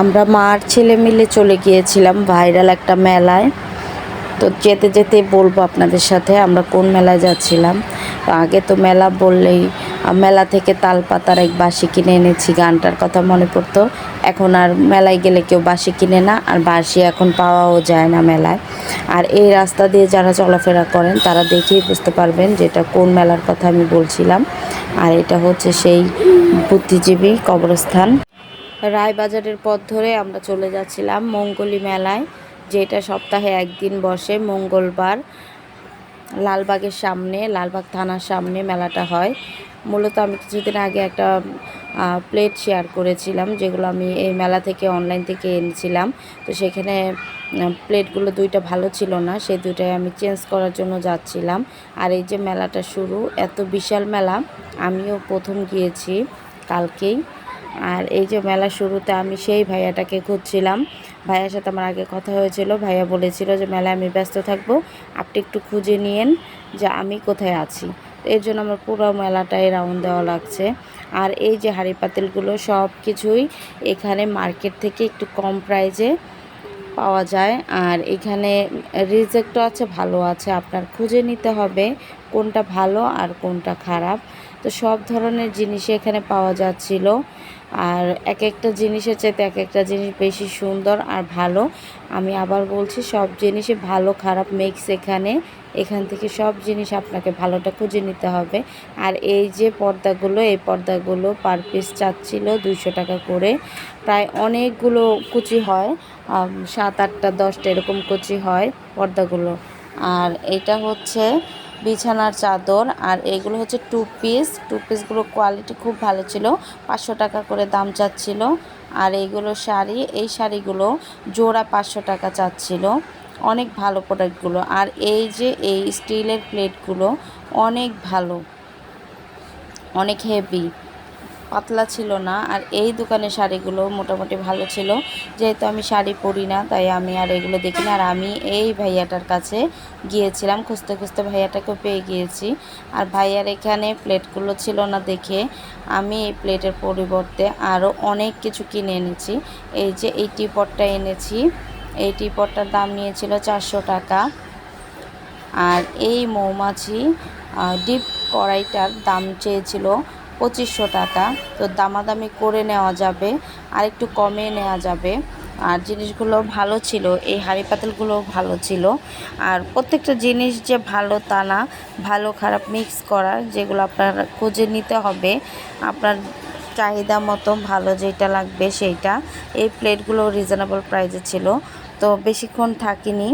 আমরা মার ছেলে মিলে চলে গিয়েছিলাম ভাইরাল একটা মেলায়। তো যেতে যেতে বলব আপনাদের সাথে, আমরা কোন মেলায় যাচ্ছিলাম? আগে তো মেলা বললেই মেলা থেকে তালপাতার এক বাঁশি কিনে এনেছি, গানটার কথা মনে পড়তো। এখন আর মেলায় গেলে কেউ বাঁশি কিনে না, আর বাঁশি এখন পাওয়াও যায় না মেলায়। আর এই রাস্তা দিয়ে যারা চলাফেরা করেন, তারা দেখেই বুঝতে পারবেন যে এটা কোন মেলার কথা আমি বলছিলাম। আর এটা হচ্ছে সেই বুদ্ধিজীবী কবরস্থান। রায়বাজারের পথ ধরে আমরা চলে যাচ্ছিলাম মঙ্গলী মেলায়, যেটা সপ্তাহে একদিন বসে। মঙ্গলবার লালবাগের সামনে, লালবাগ থানার সামনে মেলাটা হয়। মূলত আমি কিছুদিন আগে একটা প্লেট শেয়ার করেছিলাম, যেগুলো আমি এই মেলা থেকে অনলাইন থেকে এনেছিলাম। তো সেখানে প্লেটগুলো দুইটা ভালো ছিল না, সেই দুইটাই আমি চেঞ্জ করার জন্য যাচ্ছিলাম। আর এই যে মেলাটা শুরু, এত বিশাল মেলা, আমিও প্রথম গিয়েছি কালকেই। আর এই যে মেলা শুরুতে আমি সেই ভাইয়াটাকে খুঁজছিলাম। ভাইয়ার সাথে আমার আগে কথা হয়েছিল। ভাইয়া বলেছিল যে, মেলায় আমি ব্যস্ত থাকব। আপনি একটু খুঁজে নিয়েন যে আমি কোথায় আছি। এর জন্য আমার পুরো মেলাটাই রাউন্ড দেওয়া লাগছে। আর এই যে হাঁড়ি পাতিলগুলো সব কিছুই এখানে মার্কেট থেকে একটু কম প্রাইজে পাওয়া যায়। আর এখানে রিজেক্টও আছে, ভালো আছে। আপনার খুঁজে নিতে হবে কোনটা ভালো আর কোনটা খারাপ। তো সব ধরনের জিনিসই এখানে পাওয়া যাচ্ছিল। আর এক একটা জিনিসের চাইতে এক একটা জিনিস বেশি সুন্দর আর ভালো। আমি আবার বলছি, সব জিনিসই ভালো, খারাপ মিক্স এখানে। এখান থেকে সব জিনিস আপনাকে ভালোটা খুঁজে নিতে হবে। আর এই যে পর্দাগুলো, এই পর্দাগুলো পার পিস চাচ্ছিল দুইশো টাকা করে। প্রায় অনেকগুলো কুচি হয় সাত আটটা, দশটা এরকম কুচি হয় পর্দাগুলো। আর এটা হচ্ছে বিছানার চাদর আর এগুলো হচ্ছে টু পিস টু পিসগুলো কোয়ালিটি খুব ভালো ছিল, পাঁচশো টাকা করে দাম চাচ্ছিল। আর এইগুলো শাড়ি, এই শাড়িগুলো জোড়া পাঁচশো টাকা চাচ্ছিল। অনেক ভালো প্রোডাক্টগুলো আর এই যে এই স্টিলের প্লেটগুলো অনেক ভালো, অনেক হেভি পাতলা ছিল না, আর এই দোকানের শাড়িগুলো মোটামুটি ভালো ছিল। যেহেতু আমি শাড়ি পরি না, তাই আমি আর এগুলো দেখি না আর আমি এই ভাইয়াটার কাছে গিয়েছিলাম, খুঁজতে খুঁজতে ভাইয়াটাকে পেয়ে গিয়েছি। আর ভাইয়ার এখানে প্লেটগুলো ছিল না দেখে আমি এই প্লেটের পরিবর্তে আরও অনেক কিছু কিনে এনেছি। এই যে এই টিপটটা এনেছি, এই টিপটটার দাম নিয়েছিল চারশো টাকা। আর এই মৌমাছি ডিপ কড়াইটার দাম চেয়েছিল পঁচিশশো টাকা। তো দামাদামি করে নেওয়া যাবে আর একটু কমে নেওয়া যাবে। আর জিনিসগুলো ভালো ছিল, এই হাঁড়ি পাতিলগুলো ভালো ছিল। আর প্রত্যেকটা জিনিস যে ভালো তা না, ভালো খারাপ মিক্স করা, যেগুলো আপনার খুঁজে নিতে হবে, আপনার চাহিদা মতো ভালো যেটা লাগবে সেইটা। এই প্লেটগুলো রিজনেবল প্রাইসে ছিল। তো বেশিক্ষণ থাকিনি।